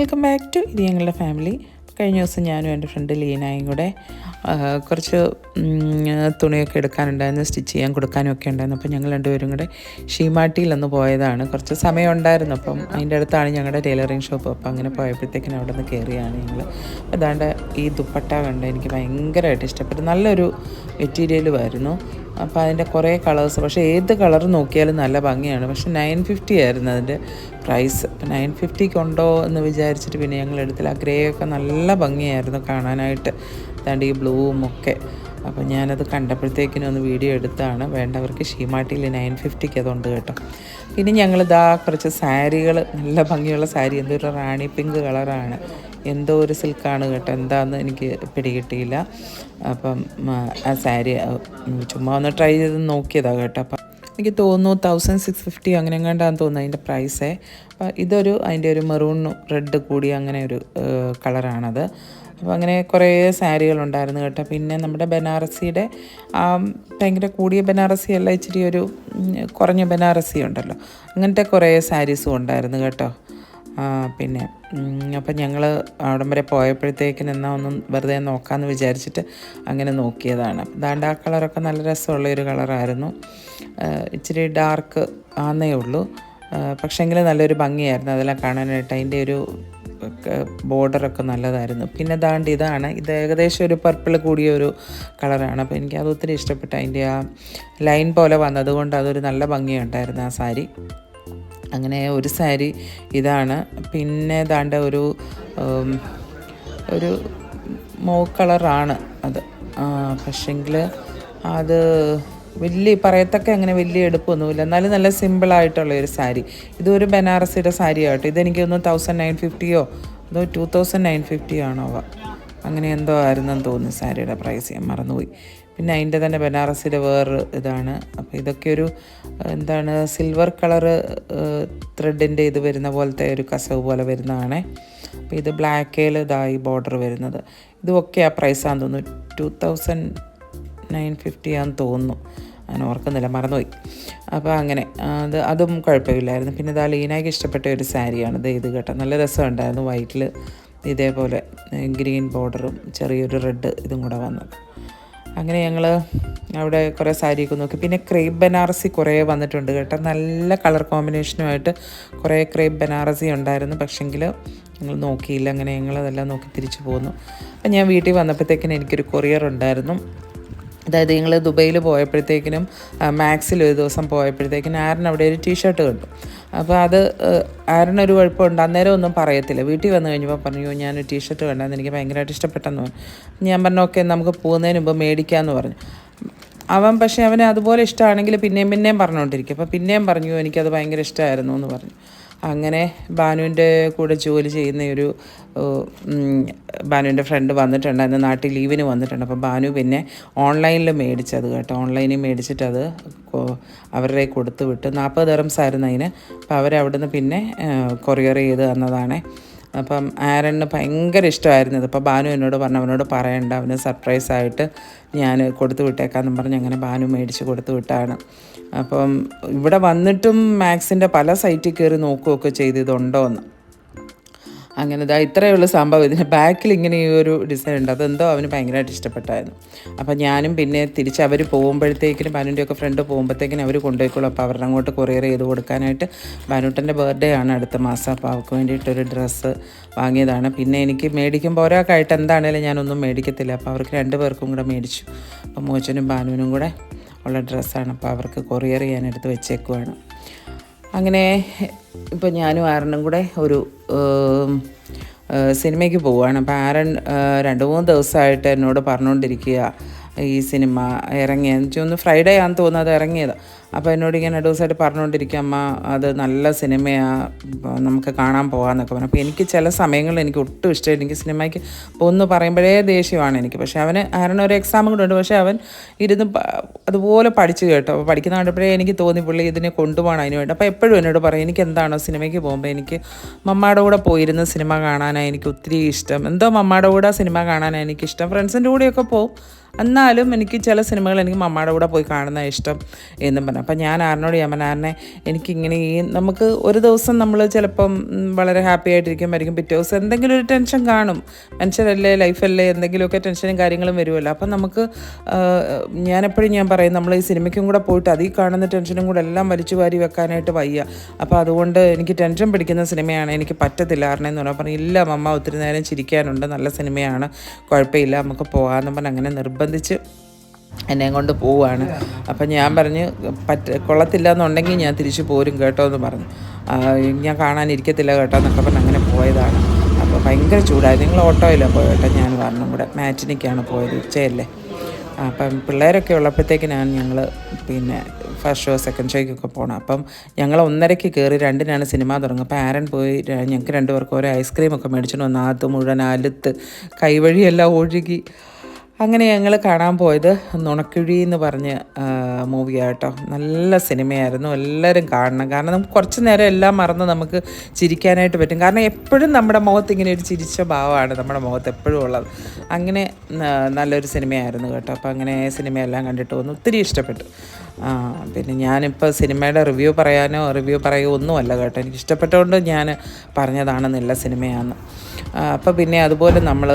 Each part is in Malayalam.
വെൽക്കം ബാക്ക് ടു ഇത് ഞങ്ങളുടെ ഫാമിലി. കഴിഞ്ഞ ദിവസം ഞാനും എന്റെ ഫ്രണ്ട് ലീനായും കൂടെ കുറച്ച് തുണിയൊക്കെ എടുക്കാനുണ്ടായിരുന്നു സ്റ്റിച്ച് ചെയ്യാൻ കൊടുക്കാനും ഒക്കെ ഉണ്ടായിരുന്നു. അപ്പോൾ ഞങ്ങൾ രണ്ടുപേരും കൂടെ ഷീമാട്ടിയിൽ ഒന്ന് പോയതാണ്. കുറച്ച് സമയം ഉണ്ടായിരുന്നു അപ്പം അതിന്റെ അടുത്താണ് ഞങ്ങളുടെ ടൈലറിങ് ഷോപ്പ്. അപ്പോൾ അങ്ങനെ പോയപ്പോഴത്തേക്കിനും അവിടെ നിന്ന് കയറിയാണ് ഞങ്ങൾ. അതാണ്ട് ഈ ദുപ്പട്ട കണ്ട് എനിക്ക് ഭയങ്കരമായിട്ട് ഇഷ്ടപ്പെട്ടു. നല്ലൊരു മെറ്റീരിയലുമായിരുന്നു. അപ്പോൾ അതിന്റെ കുറേ കളേഴ്സ്. പക്ഷേ ഏത് കളർ നോക്കിയാലും നല്ല ഭംഗിയാണ്. പക്ഷേ നയൻ ഫിഫ്റ്റി ആയിരുന്നു അതിന്റെ പ്രൈസ്. അപ്പോൾ നയൻ ഫിഫ്റ്റിക്ക് ഉണ്ടോ എന്ന് വിചാരിച്ചിട്ട് പിന്നെ ഞങ്ങൾ എടുത്തില്ല. ആ ഗ്രേ ഒക്കെ നല്ല ഭംഗിയായിരുന്നു കാണാനായിട്ട്. അതാണ്ട് ഈ ബ്ലൂവും ഒക്കെ. അപ്പോൾ ഞാനത് കണ്ടപ്പോഴത്തേക്കിനും ഒന്ന് വീഡിയോ എടുത്താണ്. വേണ്ടവർക്ക് ഷീമാട്ടിയിൽ നയൻ ഫിഫ്റ്റിക്ക് അതുണ്ട് കേട്ടോ. പിന്നെ ഞങ്ങളിതാ കുറച്ച് സാരികൾ നല്ല ഭംഗിയുള്ള സാരി. എന്തൊരു റാണി പിങ്ക് കളറാണ്. എന്തോ ഒരു സിൽക്കാണ് കേട്ടോ. എന്താണെന്ന് എനിക്ക് പിടികിട്ടിയില്ല. അപ്പം ആ, സാരി ചുമ്മാ ഒന്ന് ട്രൈ ചെയ്ത് നോക്കിയതാണ് കേട്ടോ. അപ്പം എനിക്ക് തോന്നുന്നു തൗസൻഡ് സിക്സ് ഫിഫ്റ്റി അങ്ങനെ എങ്ങാണ്ടാന്ന് തോന്നുന്നു അതിന്റെ പ്രൈസേ. അപ്പം ഇതൊരു അതിന്റെ ഒരു മെറൂൺ റെഡ് കൂടി അങ്ങനെ ഒരു കളറാണത്. അപ്പോൾ അങ്ങനെ കുറേ സാരികളുണ്ടായിരുന്നു കേട്ടോ. പിന്നെ നമ്മുടെ ബനാറസിയുടെ ആ ഭയങ്കര കൂടിയ ബനാറസി അല്ല ഇച്ചിരി ഒരു കുറഞ്ഞ ബനാറസി ഉണ്ടല്ലോ. അങ്ങനത്തെ കുറേ സാരീസും ഉണ്ടായിരുന്നു കേട്ടോ. പിന്നെ അപ്പം ഞങ്ങൾ അവിടം വരെ പോയപ്പോഴത്തേക്കിന് എന്നാൽ ഒന്നും വെറുതെ നോക്കാമെന്ന് വിചാരിച്ചിട്ട് അങ്ങനെ നോക്കിയതാണ്. ദാണ്ട് ആ കളറൊക്കെ നല്ല രസമുള്ള ഒരു കളറായിരുന്നു ഇച്ചിരി ഡാർക്ക് ആന്നേ ഉള്ളൂ. പക്ഷേങ്കിൽ നല്ലൊരു ഭംഗിയായിരുന്നു അതെല്ലാം കാണാനായിട്ട്. അതിന്റെ ഒരു ബോർഡറൊക്കെ നല്ലതായിരുന്നു. പിന്നെ ദാണ്ട് ഇതാണ്. ഇത് ഏകദേശം ഒരു പർപ്പിൾ കൂടിയ ഒരു കളറാണ്. അപ്പോൾ എനിക്ക് അത് ഒത്തിരി ഇഷ്ടപ്പെട്ടു. അതിന്റെ ആ ലൈൻ പോലെ വന്നതുകൊണ്ട് അതൊരു നല്ല ഭംഗിയുണ്ടായിരുന്നു ആ സാരി. അങ്ങനെ ഒരു സാരി ഇതാണ്. പിന്നെ ദാണ്ട ഒരു ഒരു മോ കളറാണ് അത്. പക്ഷെങ്കിൽ അത് വലിയ പറയത്തക്ക അങ്ങനെ വലിയ എടുപ്പൊന്നുമില്ല. എന്നാലും നല്ല സിമ്പിളായിട്ടുള്ള ഒരു സാരി. ഇതൊരു ബനാറസിയുടെ സാരി ആട്ടോ ഇതെനിക്കൊന്ന് തൗസൻഡ് നയൻ ഫിഫ്റ്റിയോ അതോ ടു തൗസൻഡ് നയൻ ഫിഫ്റ്റിയോ ആണോ അങ്ങനെ എന്തോ ആയിരുന്നെന്ന് തോന്നുന്നു സാരിയുടെ പ്രൈസ് ഞാൻ മറന്നുപോയി. പിന്നെ അതിന്റെ തന്നെ ബനാറസിലെ വേറൊരു ഇതാണ്. അപ്പോൾ ഇതൊക്കെ ഒരു എന്താണ് സിൽവർ കളറ് ത്രെഡിന്റെ ഇത് വരുന്ന പോലത്തെ ഒരു കസവ് പോലെ വരുന്നതാണ്. അപ്പോൾ ഇത് ബ്ലാക്കേൽ ഇതായി ബോർഡർ വരുന്നത്. ഇതൊക്കെ ആ പ്രൈസാന്ന് തോന്നുന്നു. ടു തൗസൻഡ് നയൻ ഫിഫ്റ്റി ആണെന്ന് തോന്നുന്നു. ഞാൻ ഓർക്കുന്നില്ല മറന്നുപോയി. അപ്പോൾ അങ്ങനെ അത് അതും കുഴപ്പമില്ലായിരുന്നു. പിന്നെ ഇതാ ലീനായിക്ക് ഇഷ്ടപ്പെട്ട ഒരു സാരിയാണ്. ഇത് ഇത് കേട്ടോ. നല്ല രസമുണ്ടായിരുന്നു വൈറ്റിൽ. ഇതേപോലെ ഗ്രീൻ ബോർഡറും ചെറിയൊരു റെഡ് ഇതും കൂടെ വന്നത് അങ്ങനെ ഞങ്ങൾ അവിടെ കുറേ സാരിയൊക്കെ നോക്കി. പിന്നെ ക്രേപ്പ് ബനാറസി കുറേ വന്നിട്ടുണ്ട് കേട്ടോ. നല്ല കളർ കോമ്പിനേഷനുമായിട്ട് കുറേ ക്രേപ്പ് ബനാറസി ഉണ്ടായിരുന്നു. പക്ഷെങ്കിൽ ഞങ്ങൾ നോക്കിയില്ല. അങ്ങനെ ഞങ്ങൾ അതെല്ലാം നോക്കി തിരിച്ചു പോന്നു. അപ്പം ഞാൻ വീട്ടിൽ വന്നപ്പോഴത്തേക്കിനും എനിക്കൊരു കൊറിയർ ഉണ്ടായിരുന്നു. അതായത് ഞങ്ങൾ ദുബൈയിൽ പോയപ്പോഴത്തേക്കിനും മാക്സിൽ ഒരു ദിവസം പോയപ്പോഴത്തേക്കിനും ആരൻ അവിടെ ഒരു ടീഷർട്ട് കണ്ടു. അപ്പോൾ അത് ആരനൊരു കുഴപ്പമുണ്ട്? അന്നേരം ഒന്നും പറയത്തില്ല. വീട്ടിൽ വന്നു കഴിഞ്ഞപ്പോൾ പറഞ്ഞു ഞാനൊരു ടീഷർട്ട് വേണ്ടെന്ന് എനിക്ക് ഭയങ്കരമായിട്ട് ഇഷ്ടപ്പെട്ടെന്ന് പറഞ്ഞു. ഞാൻ പറഞ്ഞു ഓക്കെ നമുക്ക് പോകുന്നതിന് മുമ്പ് മേടിക്കാമെന്ന് പറഞ്ഞു. അവൻ പക്ഷേ അവനെ അതുപോലെ ഇഷ്ടമാണെങ്കിൽ പിന്നെയും പിന്നെയും പറഞ്ഞുകൊണ്ടിരിക്കും. അപ്പോൾ പിന്നെയും പറഞ്ഞു എനിക്കത് ഭയങ്കര ഇഷ്ടമായിരുന്നു എന്ന് പറഞ്ഞു. അങ്ങനെ ബാനുവിന്റെ കൂടെ ജോലി ചെയ്യുന്ന ഒരു ബാനുവിന്റെ ഫ്രണ്ട് വന്നിട്ടുണ്ടായിരുന്നു നാട്ടിൽ ലീവിന് വന്നിട്ടുണ്ട്. അപ്പോൾ ബാനു പിന്നെ ഓൺലൈനിൽ മേടിച്ചത് കേട്ടോ. ഓൺലൈനിൽ മേടിച്ചിട്ട് അത് അവരുടെ കൊടുത്തു വിട്ട്. നാൽപ്പത് തരം ആയിരുന്നു അതിന്. അപ്പോൾ അവരവിടുന്ന് പിന്നെ കൊറിയർ ചെയ്ത് തന്നതാണേ. അപ്പം ആരണ് ഭയങ്കര ഇഷ്ടമായിരുന്നു അപ്പോൾ ബാനു എന്നോട് പറഞ്ഞു അവനോട് പറയണ്ട അവന് സർപ്രൈസായിട്ട് ഞാൻ കൊടുത്തു വിട്ടേക്കാന്നും പറഞ്ഞ് അങ്ങനെ ബാനു മേടിച്ച് കൊടുത്തു വിട്ടാണ്. അപ്പം ഇവിടെ വന്നിട്ടും മാക്സിന്റെ പല സൈറ്റിൽ കയറി നോക്കുകയൊക്കെ ചെയ്ത് ഇതുണ്ടോ എന്ന് അങ്ങനെ ഇതാ ഇത്രയേ ഉള്ളൂ സംഭവം. ഇതിന്റെ ബാക്കിൽ ഇങ്ങനെ ഈ ഒരു ഡിസൈൻ ഉണ്ട്. അതെന്തോ അവന് ഭയങ്കരമായിട്ട് ഇഷ്ടപ്പെട്ടായിരുന്നു. അപ്പം ഞാനും പിന്നെ തിരിച്ച് അവർ പോകുമ്പോഴത്തേക്കിനും ബാനുന്റെയൊക്കെ ഫ്രണ്ട് പോകുമ്പോഴത്തേക്കിനും അവർ കൊണ്ടുപോയിക്കോളും. അപ്പോൾ അവരുടെ അങ്ങോട്ട് കൊറിയർ ചെയ്ത് കൊടുക്കാനായിട്ട് ബാനുട്ടന്റെ ബർത്ത്ഡേ ആണ് അടുത്ത മാസം. അപ്പോൾ അവർക്ക് വേണ്ടിയിട്ടൊരു ഡ്രസ്സ് വാങ്ങിയതാണ്. പിന്നെ എനിക്ക് മേടിക്കുമ്പോൾ ഒരാൾക്കായിട്ട് എന്താണേലും ഞാനൊന്നും മേടിക്കത്തില്ല. അപ്പോൾ അവർക്ക് രണ്ട് പേർക്കും കൂടെ മേടിച്ചു. അപ്പോൾ മോച്ചനും ബാനുവിനും കൂടെ ഉള്ള ഡ്രസ്സാണ് അപ്പോൾ അവർക്ക് കൊറിയർ ചെയ്യാനെടുത്ത് വെച്ചേക്കുവാണ്. അങ്ങനെ ഇപ്പോൾ ഞാനും ആരനും കൂടെ ഒരു സിനിമയ്ക്ക് പോവുകയാണ് അപ്പോൾ ആരൻ രണ്ട് മൂന്ന് ദിവസമായിട്ട് എന്നോട് പറഞ്ഞുകൊണ്ടിരിക്കുക ഈ സിനിമ ഇറങ്ങിയ ഒന്ന് ഫ്രൈഡേ ആണെന്ന് തോന്നുന്നത് അത് ഇറങ്ങിയത്. അപ്പോൾ എന്നോട് ഇങ്ങനെ ദിവസമായിട്ട് പറഞ്ഞുകൊണ്ടിരിക്കുക അമ്മ അത് നല്ല സിനിമയാണ് നമുക്ക് കാണാൻ പോകാമെന്നൊക്കെ പറഞ്ഞു. അപ്പോൾ എനിക്ക് ചില സമയങ്ങളിൽ എനിക്ക് ഒട്ടും ഇഷ്ടമില്ല. എനിക്ക് സിനിമയ്ക്ക് പോകുന്നു പറയുമ്പോഴേ ദേഷ്യമാണ് എനിക്ക്. പക്ഷേ അവന് കാരണം ഒരു എക്സാം കൂടെ ഉണ്ട്. പക്ഷേ അവൻ ഇരുന്ന് അതുപോലെ പഠിച്ചു കേട്ടോ. അപ്പോൾ പഠിക്കുന്ന കണ്ടപ്പോഴേ എനിക്ക് തോന്നി പുള്ളി ഇതിനെ കൊണ്ടുപോകണം അതിന് വേണ്ടി. അപ്പോൾ എപ്പോഴും എന്നോട് പറയും എനിക്ക് എന്താണോ സിനിമയ്ക്ക് പോകുമ്പോൾ എനിക്ക് മമ്മയുടെ കൂടെ പോയിരുന്ന സിനിമ കാണാനാണ് എനിക്ക് ഒത്തിരി ഇഷ്ടം. എന്തോ മമ്മയുടെ കൂടെ സിനിമ കാണാനാണ് എനിക്കിഷ്ടം. ഫ്രണ്ട്സിന്റെ കൂടെയൊക്കെ പോകും എന്നാലും എനിക്ക് ചില സിനിമകൾ എനിക്ക് മമ്മയുടെ കൂടെ പോയി കാണുന്ന ഇഷ്ടം എന്നും പറഞ്ഞു. അപ്പം ഞാൻ ആറിനോട് യമനാറിനെ എനിക്കിങ്ങനെ ഈ നമുക്ക് ഒരു ദിവസം നമ്മൾ ചിലപ്പം വളരെ ഹാപ്പി ആയിട്ടിരിക്കുമായിരിക്കും പിറ്റേ ദിവസം എന്തെങ്കിലും ഒരു ടെൻഷൻ കാണും. മനുഷ്യരല്ലേ ലൈഫല്ലേ എന്തെങ്കിലുമൊക്കെ ടെൻഷനും കാര്യങ്ങളും വരുമല്ലോ. അപ്പം നമുക്ക് ഞാനെപ്പോഴും ഞാൻ പറയും നമ്മൾ ഈ സിനിമയ്ക്കും കൂടെ പോയിട്ട് അതിൽ കാണുന്ന ടെൻഷനും കൂടെ എല്ലാം വലിച്ചു വാരി വെക്കാനായിട്ട് വയ്യ. അപ്പോൾ അതുകൊണ്ട് എനിക്ക് ടെൻഷൻ പിടിക്കുന്ന സിനിമയാണ്. എനിക്ക് പറ്റത്തില്ല ആറിനെന്ന് പറഞ്ഞാൽ. പറഞ്ഞു ഇല്ല മമ്മ ഒത്തിരി നേരം ചിരിക്കാനുണ്ട്. നല്ല സിനിമയാണ്. കുഴപ്പമില്ല നമുക്ക് പോകാമെന്ന് പറഞ്ഞ് അങ്ങനെ നിർബന്ധിച്ച് എന്നെയും കൊണ്ട് പോവുകയാണ്. അപ്പം ഞാൻ പറഞ്ഞ് പറ്റ കൊള്ളത്തില്ല എന്നുണ്ടെങ്കിൽ ഞാൻ തിരിച്ചു പോരും കേട്ടോ എന്ന് പറഞ്ഞു. ഞാൻ കാണാനിരിക്കത്തില്ല കേട്ടോ എന്നൊക്കെ പറഞ്ഞ് അങ്ങനെ പോയതാണ്. അപ്പോൾ ഭയങ്കര ചൂടായി നിങ്ങൾ ഓട്ടോയിലാണ് പോയേട്ടോ ഞാൻ പറഞ്ഞു കൂടെ മാറ്റിനിക്കാണ് പോയത് ഉച്ചയല്ലേ? അപ്പം പിള്ളേരൊക്കെ ഉള്ളപ്പോഴത്തേക്കിനാണ് ഞങ്ങൾ പിന്നെ ഫസ്റ്റ് ഷോ സെക്കൻഡ് ഷോയ്ക്കൊക്കെ പോകണം അപ്പം ഞങ്ങൾ ഒന്നരയ്ക്ക് കയറി രണ്ടിനാണ് സിനിമ തുടങ്ങുക. അപ്പോൾ ആരൻ പോയി ഞങ്ങൾക്ക് രണ്ടുപേർക്കും ഓരോ ഐസ്ക്രീമൊക്കെ മേടിച്ചിട്ട് വന്ന് അത് മുഴുവൻ അലുത്ത് കൈവഴിയെല്ലാം ഒഴുകി അങ്ങനെ ഞങ്ങൾ കാണാൻ പോയത് നുണക്കിഴി എന്ന് പറഞ്ഞ് മൂവിയാട്ടോ നല്ല സിനിമയായിരുന്നു. എല്ലാവരും കാണണം. കാരണം നമുക്ക് കുറച്ച് നേരം എല്ലാം മറന്ന് നമുക്ക് ചിരിക്കാനായിട്ട് പറ്റും. കാരണം എപ്പോഴും നമ്മുടെ മുഖത്ത് ഇങ്ങനെ ഒരു ചിരിച്ച ഭാവമാണ് നമ്മുടെ മുഖത്ത് എപ്പോഴും ഉള്ളത്. അങ്ങനെ നല്ലൊരു സിനിമയായിരുന്നു കേട്ടോ. അപ്പോൾ അങ്ങനെ സിനിമയെല്ലാം കണ്ടിട്ട് വന്നു. ഒത്തിരി ഇഷ്ടപ്പെട്ടു. പിന്നെ ഞാനിപ്പോൾ സിനിമയുടെ റിവ്യൂ പറയാനോ റിവ്യൂ പറയുകയോ ഒന്നുമല്ല കേട്ടോ. എനിക്ക് ഇഷ്ടപ്പെട്ടുകൊണ്ട് ഞാൻ പറഞ്ഞതാണ് നല്ല സിനിമയാണ് അപ്പോൾ പിന്നെ അതുപോലെ നമ്മൾ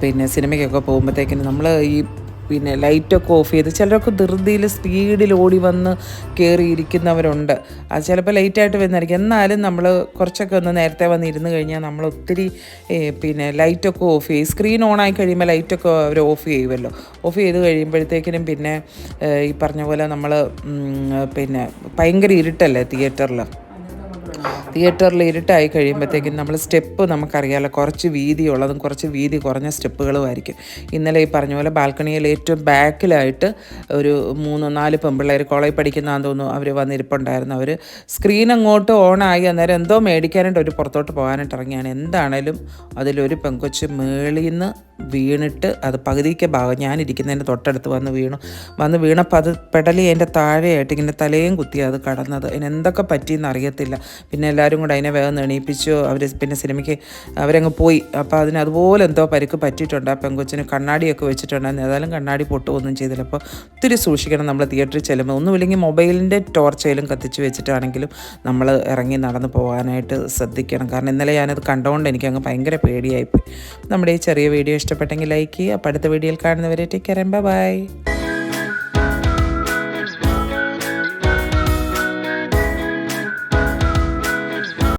പിന്നെ സിനിമയ്ക്കൊക്കെ പോകുമ്പോഴത്തേക്കിന് നമ്മൾ ഈ പിന്നെ ലൈറ്റൊക്കെ ഓഫ് ചെയ്ത് ചിലരൊക്കെ ധൃതിയിൽ സ്പീഡിൽ ഓടി വന്ന് കയറിയിരിക്കുന്നവരുണ്ട് അത് ചിലപ്പോൾ ലേറ്റായിട്ട് വരുന്നതായിരിക്കും. എന്നാലും നമ്മൾ കുറച്ചൊക്കെ ഒന്ന് നേരത്തെ വന്ന് ഇരുന്ന് കഴിഞ്ഞാൽ നമ്മൾ ഒത്തിരി പിന്നെ ലൈറ്റൊക്കെ ഓഫ് ചെയ്യും. സ്ക്രീൻ ഓൺ ആയി കഴിയുമ്പോൾ ലൈറ്റൊക്കെ അവർ ഓഫ് ചെയ്യുമല്ലോ ഓഫ് ചെയ്ത് കഴിയുമ്പോഴത്തേക്കിനും പിന്നെ ഈ പറഞ്ഞ പോലെ നമ്മൾ പിന്നെ ഭയങ്കര ഇരുട്ടല്ലേ തിയേറ്ററിൽ തിയേറ്ററിൽ ഇരുട്ടായി കഴിയുമ്പോഴത്തേക്കും നമ്മൾ സ്റ്റെപ്പ് നമുക്കറിയാമല്ലോ കുറച്ച് വീതിയുള്ളതും കുറച്ച് വീതി കുറഞ്ഞ സ്റ്റെപ്പുകളുമായിരിക്കും. ഇന്നലെ ഈ പറഞ്ഞ പോലെ ബാൽക്കണിയിൽ ഏറ്റവും ബാക്കിലായിട്ട് ഒരു മൂന്ന് നാല് പെമ്പിള്ളേർ കോളേജ് പഠിക്കുന്നതാന്ന് തോന്നുന്നു അവർ വന്നിരിപ്പുണ്ടായിരുന്നു. അവർ സ്ക്രീൻ അങ്ങോട്ട് ഓണായി അന്നേരം എന്തോ മേടിക്കാനായിട്ട് ഒരു പുറത്തോട്ട് പോകാനായിട്ട് ഇറങ്ങിയാണ്. എന്താണേലും അതിലൊരു പെങ്കൊച്ച് മേളിൽ നിന്ന് വീണിട്ട് അത് പകുതിക്ക് ഭാഗം ഞാനിരിക്കുന്നതിന്റെ തൊട്ടടുത്ത് വന്ന് വീണു. വന്ന് വീണപ്പോൾ അത് പെടലി എന്റെ താഴെയായിട്ട് ഇങ്ങനെ തലയും കുത്തി അത് കടന്നത്. അതിന് എന്തൊക്കെ പറ്റിയെന്ന് അറിയത്തില്ല. പിന്നെ എല്ലാവരും കൂടെ അതിനെ വേഗം എണീപ്പിച്ചു. അവർ പിന്നെ സിനിമയ്ക്ക് അവരങ്ങ് പോയി. അപ്പോൾ അതിന് അതുപോലെ എന്തോ പരിക്ക് പറ്റിയിട്ടുണ്ട്. ആ പെങ്കൊച്ചിന് കണ്ണാടിയൊക്കെ വെച്ചിട്ടുണ്ടായിരുന്നു. ഏതായാലും കണ്ണാടി പൊട്ടുകയൊന്നും ചെയ്തില്ല. അപ്പോൾ ഒത്തിരി സൂക്ഷിക്കണം നമ്മൾ തിയേറ്ററിൽ ചെല്ലുമ്പോൾ ഒന്നുമില്ലെങ്കിൽ മൊബൈലിന്റെ ടോർച്ചയിലും കത്തിച്ച് വെച്ചിട്ടാണെങ്കിലും നമ്മൾ ഇറങ്ങി നടന്നു പോകാനായിട്ട് ശ്രദ്ധിക്കണം. കാരണം ഇന്നലെ ഞാനത് കണ്ടുകൊണ്ട് എനിക്ക് അങ്ങ് ഭയങ്കര പേടിയായിപ്പോയി. നമ്മുടെ ഈ ചെറിയ വീഡിയോ ഇഷ്ടപ്പെട്ടെങ്കിൽ ലൈക്ക് ചെയ്യുക. അപ്പോൾ അടുത്ത വീഡിയോയിൽ കാണുന്നവരെ ടേക്ക് കെയർ ബൈ